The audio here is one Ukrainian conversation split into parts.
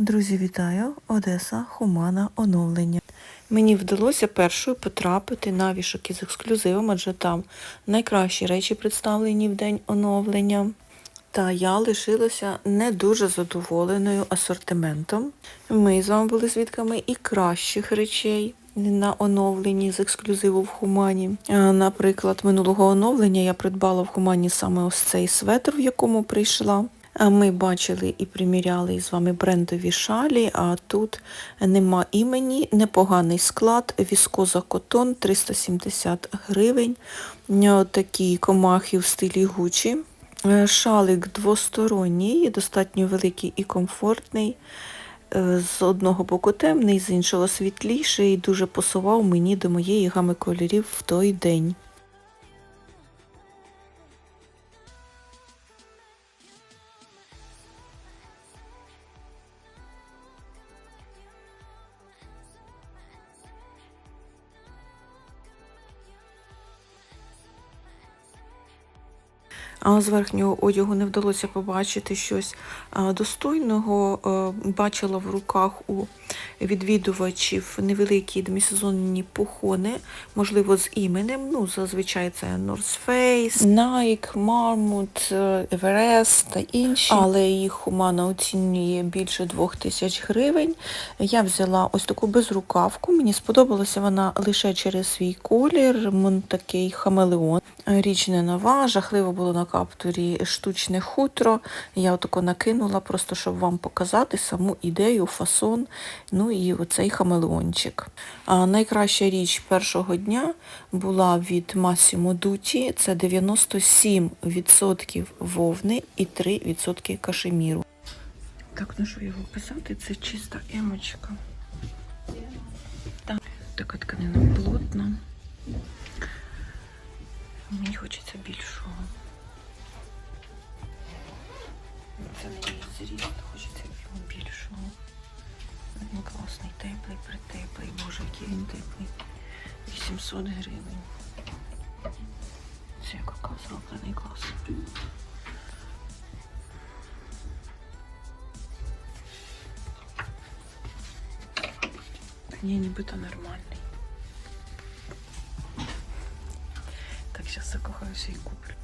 Друзі, вітаю! Одеса, Хумана, оновлення. Мені вдалося першою потрапити на вішок із ексклюзивом, адже там найкращі речі представлені в день оновлення. Та я лишилася не дуже задоволеною асортиментом. Ми з вами були свідками і кращих речей на оновленні з ексклюзиву в Хумані. Наприклад, минулого оновлення я придбала в Хумані саме ось цей светр, в якому прийшла. Ми бачили і приміряли з вами брендові шалі, а тут нема імені, непоганий склад, віскоза котон 370 гривень, Е, такі комахи в стилі Гучі. Е, Шалик двосторонній, достатньо великий і комфортний. Е, З одного боку темний, з іншого світліший, дуже пасував мені до моєї гами кольорів в той день. З верхнього одягу не вдалося побачити щось достойного. Е, Бачила в руках у відвідувачів невеликі демісезонні пухони, можливо, з іменем. Ну, зазвичай це North Face, Nike, Marmot, е, Everest та інші. Але їх Хумана оцінює більше двох тисяч гривень. Я взяла ось таку безрукавку. Мені сподобалася вона лише через свій колір, такий хамелеон. Річ не нова, жахливо було на каптурі штучне хутро. Я отако накинула, просто щоб вам показати саму ідею, фасон, ну і оцей хамелеончик. А найкраща річ першого дня була від Massimo Dutti. Це 97% вовни і 3% кашеміру. Так, ну що його писати? Це чиста емочка. Так, така тканина плотна. Мені хочеться більшого. Це не мій зріст, хочеться його більшого. Він класний, теплий, притеплий. Боже, який він теплий. 800 гривень. Це яка зроблений клас. Ні, нібито нормальний. Так, зараз закохаюся і куплю.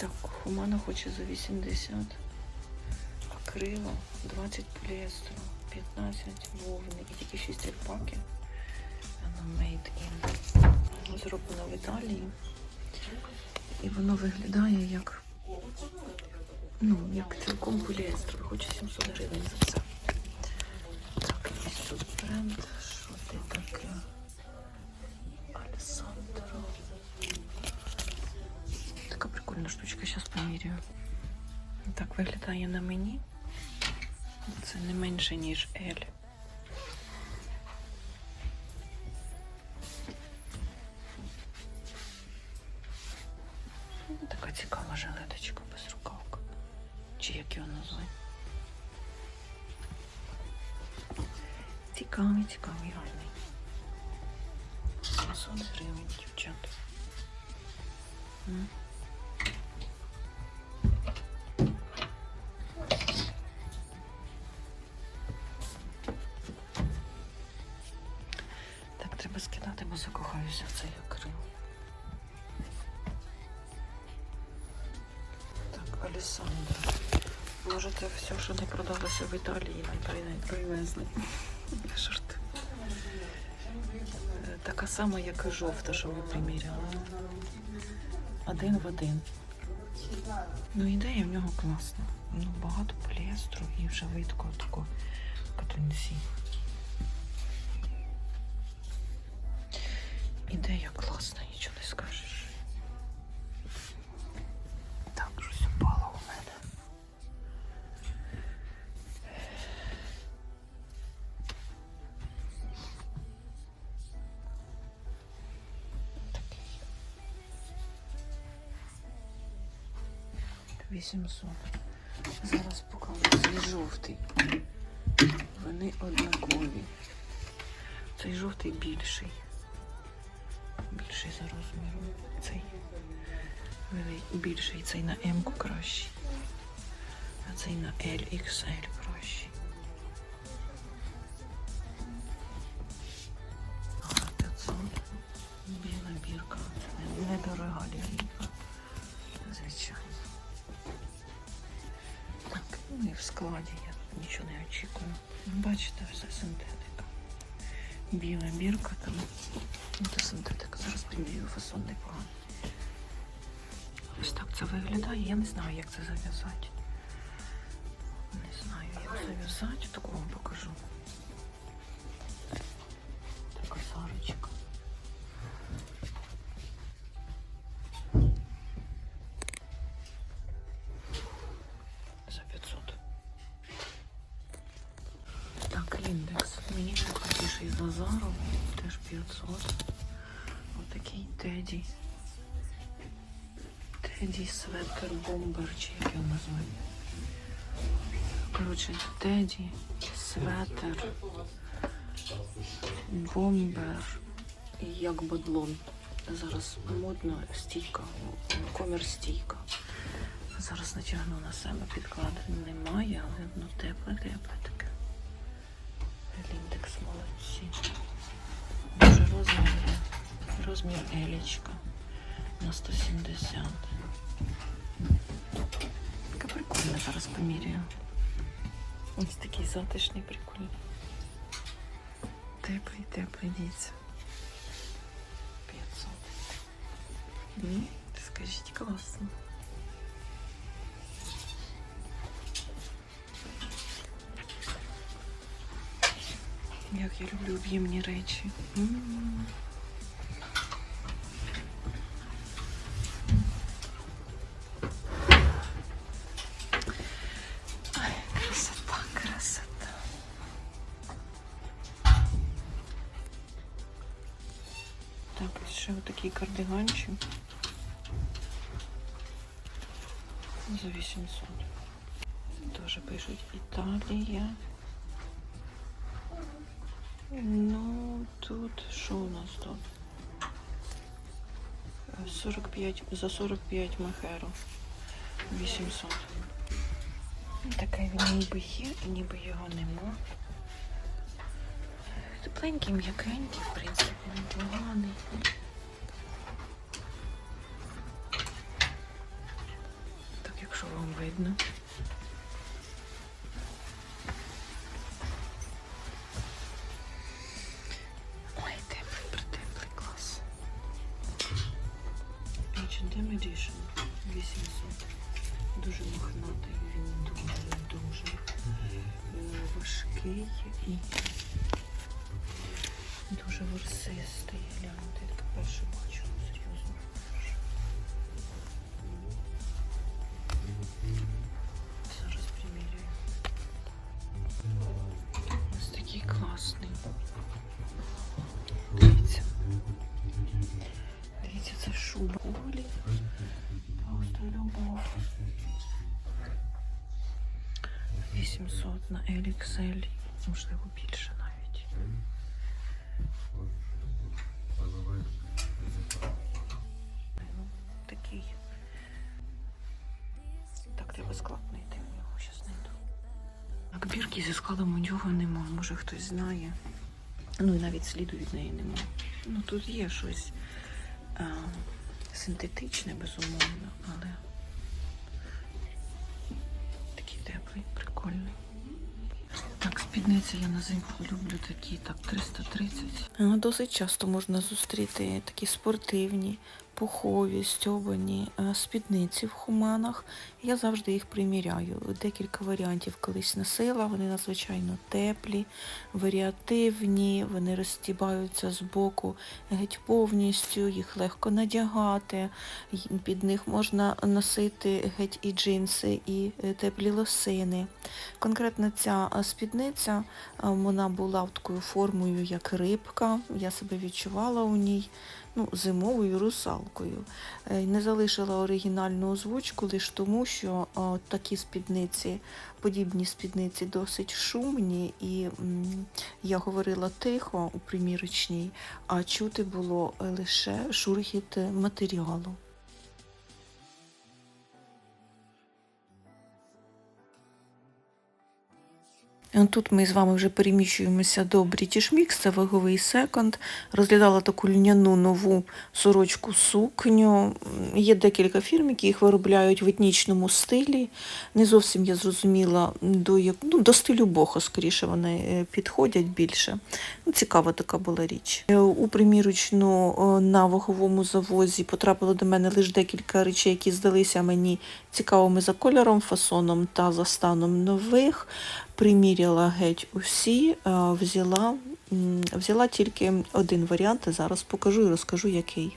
Так, Хумана хоче за 80. Акрило, 20 поліестеру, 15 вовни і тільки 6 альпаки. Воно made in. Зроблено в Італії. І воно виглядає як, ну, як цілком поліестер. Хоче 700 гривень за це. Так, ось тут бренд. Прикольна штучка, зараз поміряю. Так виглядає на мені. Це не менше, ніж L. Скидати, бо закохаюся в цей акрил. Так, Алісандра. Може, це все, що не продалося в Італії, нам привезли. Ти? Е, Така сама, як і жовта, що ви приміряли. Один в один. Ну, ідея в нього класна. Ну, багато поліестру і вже видко тако катунці. 800. Зараз покажу цей жовтий. Вони однакові. Цей жовтий більший. Більший за розміром. Цей більший, цей на М кращий. А цей на LXL кращий. Складі, я нічого не очікую. Бачите, все синтетика. Біла бірка там. Ну, Це синтетика. Зараз підмію фасон непоганий. Ось так це виглядає. Я не знаю, як це зав'язати. Не знаю, як зав'язати, таку вам покажу. Індекс. Мені найкрутіший з Лазару. Теж 500. Отакий Теді. Теді светер бомбер, чи як його назвати. Коротше, Теді, светер, бомбер і як бадлон. Зараз модно стійка, комір стійка. Зараз натягну на себе підкладу немає, але ну тепле, тепле таке. Ліндекс молодці. Дуже розмір. Розмір елічка на 170. Така прикольна зараз поміряю. Ось такий затишний прикольний. Теплий, теплий дійсно. 500. Ні, скажіть класно. Як я люблю об'ємні речі. М. Ай, красота, красота. Так, ще отакий кардиганчик. За 800. Тоже пишуть Італія. Ну, тут що у нас тут? Е, 45, за 45 махеро. 800. Таке він ніби є, ніби його нема. Тепленький, м'якенький, в принципі, непоганий. Так, якщо вам видно. На LXL. Можливо, більше навіть. Такий. Так, треба склад знайти. Я його зараз знайду. Так, бірки зі складом у нього нема. Може хтось знає. Ну і навіть сліду від неї нема. Ну тут є щось а, синтетичне, безумовно, але такий теплий, прикольний. Так, спідниця я на зимку люблю такі, так, 330. Досить часто можна зустріти такі спортивні, пухові, стьобані е, спідниці в хуманах. Я завжди їх приміряю. Декілька варіантів колись носила, вони надзвичайно теплі, варіативні, вони розстібаються з боку геть повністю, їх легко надягати. Під них можна носити геть і джинси, і е, теплі лосини. Конкретно ця е, спідниця, вона була такою формою, як рибка. Я себе відчувала у ній ну, зимовою русалкою. Е, Не залишила оригінальну озвучку лише тому, що о, такі спідниці, подібні спідниці досить шумні, і м, я говорила тихо у примірочній, а чути було лише шурхіт матеріалу. Тут ми з вами вже переміщуємося до British Mix, це ваговий секонд. Розглядала таку льняну нову сорочку сукню. Є декілька фірм, які їх виробляють в етнічному стилі. Не зовсім я зрозуміла до, як- ну, до стилю бохо, скоріше вони е, підходять більше. Ну, цікава така була річ. Е, У примірочну е, на ваговому завозі потрапило до мене лише декілька речей, які здалися мені цікавими за кольором, фасоном та за станом нових. Приміряла геть усі, е, взяла, взяла тільки один варіант, і зараз покажу і розкажу, який.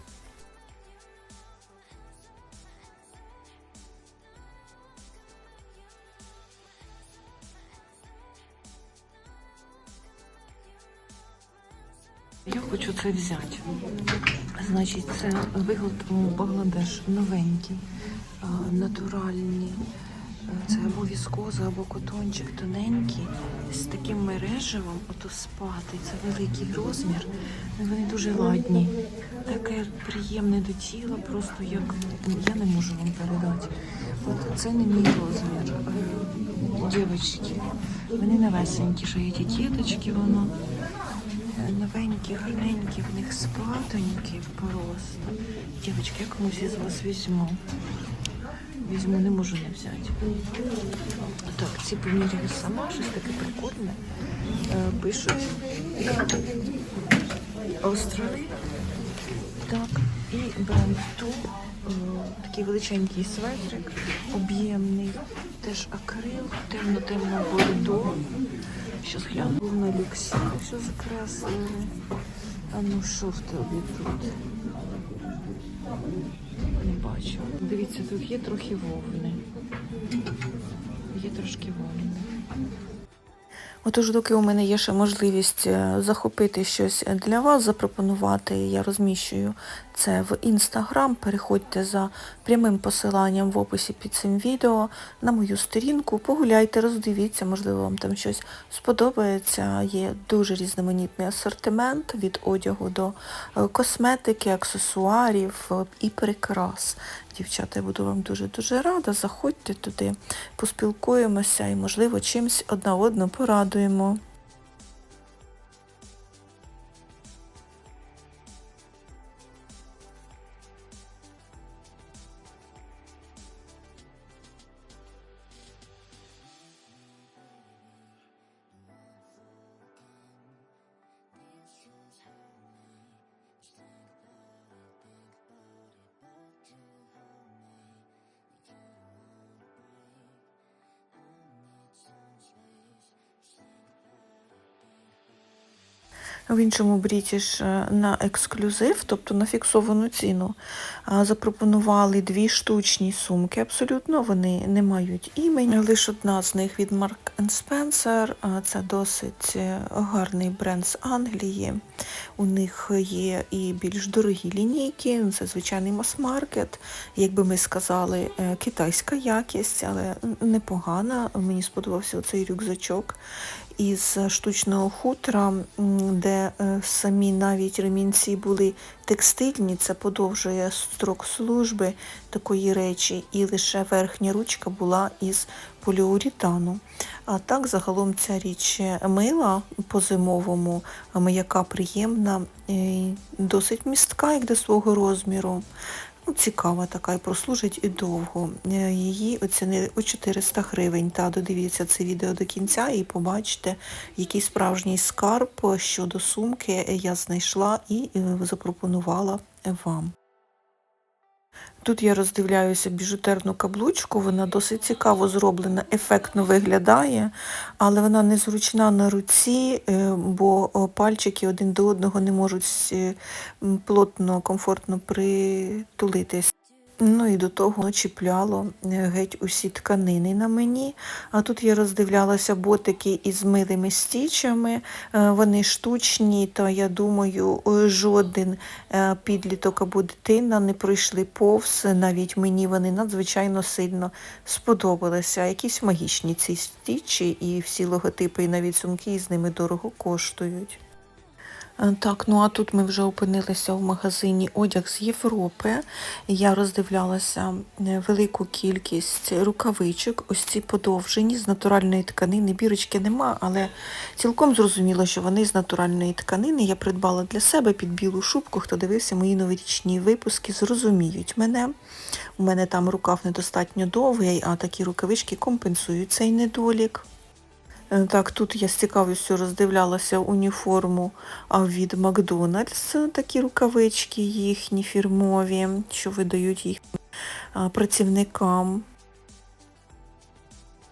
Я хочу це взяти. Значить, це виготовлено Бангладеш новенький. Е, Це або віскоза, або котончик тоненький, з таким мережевом, ото спати. Це великий розмір. Вони дуже ладні. Таке приємне до тіла, просто як я не можу вам передати. От це не мій розмір. Е, Дівочки, вони новесенькі, що є ті тіточки, воно. Е, Новенькі, гарненькі, в них спатонькі просто. Дівчатки, я комусь із вас візьму. Візьму, не можу не взяти. Так, ці поміряю сама, щось таке прикольне. Е, Пишуть Австралії. Так, і бренд Ту. е, Такий величенький светрик, об'ємний, теж акрил, темно-темно бордо. Щас гляну на люксі, що закреслили. А ну що в тебе тут? Бачу. Дивіться, тут є трохи вовни. Є трошки вовни. Отож, доки у мене є ще можливість е, захопити щось для вас, запропонувати, я розміщую це в інстаграм. Переходьте за прямим посиланням в описі під цим відео на мою сторінку. Погуляйте, роздивіться, можливо, вам там щось сподобається. Є дуже різноманітний асортимент від одягу до е, косметики, аксесуарів е, і прикрас. Дівчата, я буду вам дуже-дуже рада. Заходьте туди, поспілкуємося і, можливо, чимось одна одну порадуємо. В іншому British е, на ексклюзив, тобто на фіксовану ціну, запропонували дві штучні сумки. Абсолютно вони не мають імені. Лише одна з них від Mark Spencer. Це досить е, гарний бренд з Англії. У них є і більш дорогі лінійки, це звичайний мас-маркет, якби ми сказали, е, китайська якість, але непогана. Мені сподобався цей рюкзачок із штучного хутра, де е, самі навіть ремінці були текстильні, це подовжує строк служби такої речі, і лише верхня ручка була із поліуретану. А так загалом ця річ мила по-зимовому, м'яка приємна, досить містка, як до свого розміру. Ну, цікава така і прослужить і довго. Е, Її оцінили у 400 гривень. Та додивіться це відео до кінця і побачите, який справжній скарб щодо сумки я знайшла і е, запропонувала вам. Тут я роздивляюся біжутерну каблучку, вона досить цікаво зроблена, ефектно виглядає, але вона незручна на руці, е, бо пальчики один до одного не можуть е, плотно, комфортно притулитись. Ну і до того чіпляло е, геть усі тканини на мені. А тут я роздивлялася ботики із милими стічами. Е, Вони штучні, та я думаю, е, жоден підліток або дитина не пройшли повз. Навіть мені вони надзвичайно сильно сподобалися. Якісь магічні ці стічі, і всі логотипи, і навіть сумки з ними дорого коштують. Е, Так, ну а тут ми вже опинилися в магазині Одяг з Європи. Я роздивлялася е, велику кількість рукавичок, ось ці подовжені з натуральної тканини. Бірочки нема, але цілком зрозуміло, що вони з натуральної тканини. Я придбала для себе під білу шубку. Хто дивився мої новорічні випуски, зрозуміють мене. У мене там рукав недостатньо довгий, а такі рукавички компенсують цей недолік. Е, Так, тут я з цікавістю роздивлялася уніформу від Макдональдс, такі рукавички їхні фірмові, що видають їх працівникам.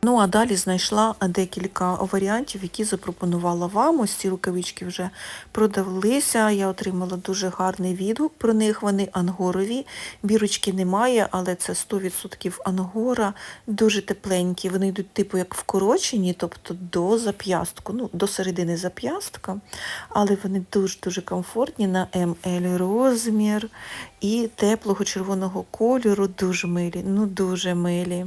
Ну, а далі знайшла декілька варіантів, які запропонувала вам. Ось ці рукавички вже продавалися. Я отримала дуже гарний відгук про них. Вони ангорові. Бірочки немає, але це 100% ангора. Дуже тепленькі. Вони йдуть типу як вкорочені, тобто до зап'ястку, ну, до середини зап'ястка. Але вони дуже-дуже комфортні на МЛ розмір і теплого червоного кольору. Дуже милі, ну дуже милі.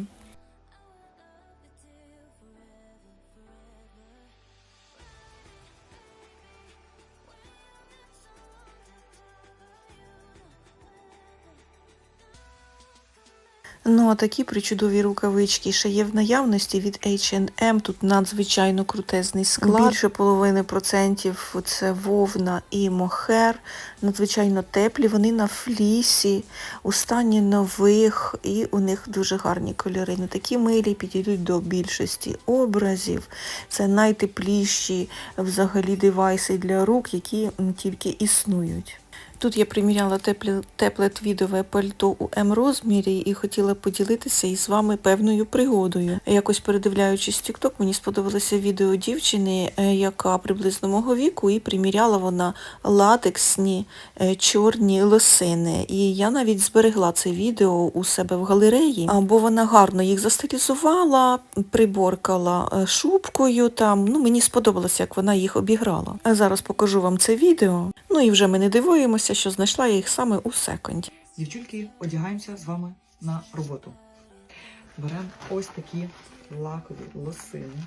Ну, а такі причудові рукавички ще є в наявності від H&M. Тут надзвичайно крутезний склад. Більше половини процентів це вовна і мохер. Надзвичайно теплі. Вони на флісі, у стані нових, і у них дуже гарні кольори. Ну, такі милі підійдуть до більшості образів. Це найтепліші взагалі девайси для рук, які тільки існують. Тут я приміряла тепле, тепле твідове пальто у М-розмірі і хотіла поділитися із вами певною пригодою. Якось передивляючись TikTok, мені сподобалося відео дівчини, е, яка приблизно мого віку, і приміряла вона латексні е, чорні лосини. І я навіть зберегла це відео у себе в галереї, бо вона гарно їх застилізувала, приборкала е, шубкою там. Ну, мені сподобалося, як вона їх обіграла. А зараз покажу вам це відео. І вже ми не дивуємося, що знайшла я їх саме у секонді. Дівчульки, одягаємося з вами на роботу. Беремо ось такі лакові лосини.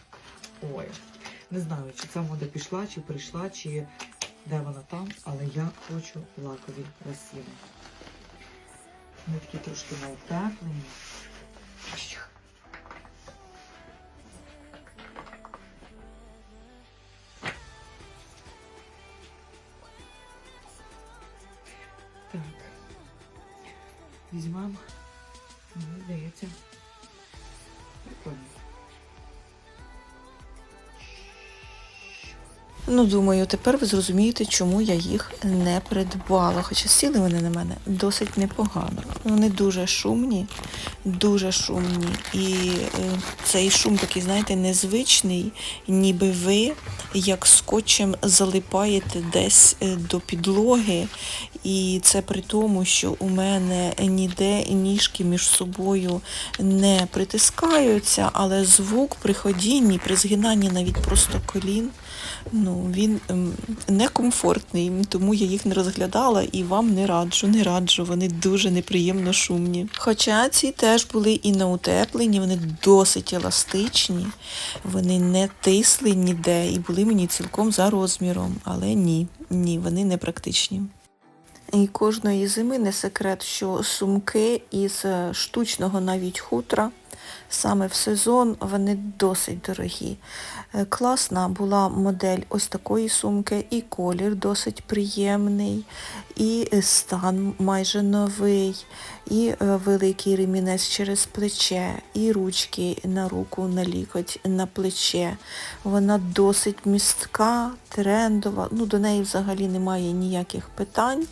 Ой, не знаю, чи ця мода пішла, чи прийшла, чи де вона там, але я хочу лакові лосини. Вони такі трошки наутеплені. Візьмемо. Здається. Ну, думаю, тепер ви зрозумієте, чому я їх не придбала. Хоча сіли вони на мене досить непогано. Вони дуже шумні, дуже шумні. І е, цей шум такий, знаєте, незвичний, ніби ви як скотчем залипаєте десь е, до підлоги. І це при тому, що у мене ніде ніжки між собою не притискаються, але звук при ходінні, при згинанні навіть просто колін, ну, він ем, некомфортний, тому я їх не розглядала і вам не раджу, не раджу. Вони дуже неприємно шумні. Хоча ці теж були і на утеплені, вони досить еластичні, вони не тисли ніде і були мені цілком за розміром. Але ні, ні, вони не практичні. І кожної зими не секрет, що сумки із е, штучного навіть хутра саме в сезон вони досить дорогі. Е, Класна була модель ось такої сумки, і колір досить приємний, і е, стан майже новий, і е, великий ремінець через плече, і ручки на руку, на лікоть, на плече. Вона досить містка, трендова, ну до неї взагалі немає ніяких питань.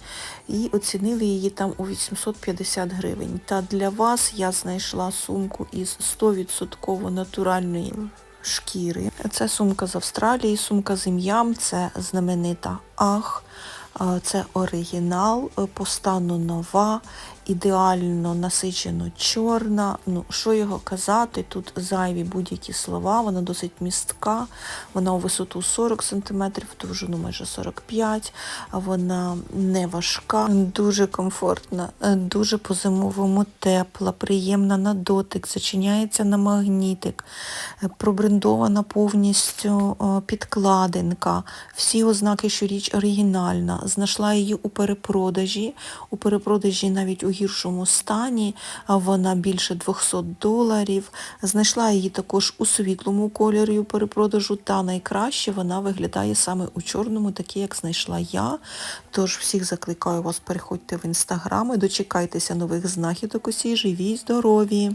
І оцінили її там у 850 гривень. Та для вас я знайшла сумку із 100% натуральної шкіри. Це сумка з Австралії, сумка з ім'ям, це знаменита Ах. Це оригінал, постану нова. Ідеально насичено чорна. Ну, що його казати, тут зайві будь-які слова, вона досить містка, вона у висоту 40 см, довжину майже 45 а вона не важка, дуже комфортна, е, дуже по-зимовому тепла, приємна на дотик, зачиняється на магнітик, е, пробрендована повністю підкладинка, всі ознаки, що річ оригінальна. Знайшла її у перепродажі, у перепродажі навіть у гіршому стані, вона більше 200 доларів. Знайшла її також у світлому кольорі у перепродажу, та найкраще вона виглядає саме у чорному, такий, як знайшла я. Тож всіх закликаю вас, переходьте в інстаграм і дочекайтеся нових знахідок усі живі й здорові.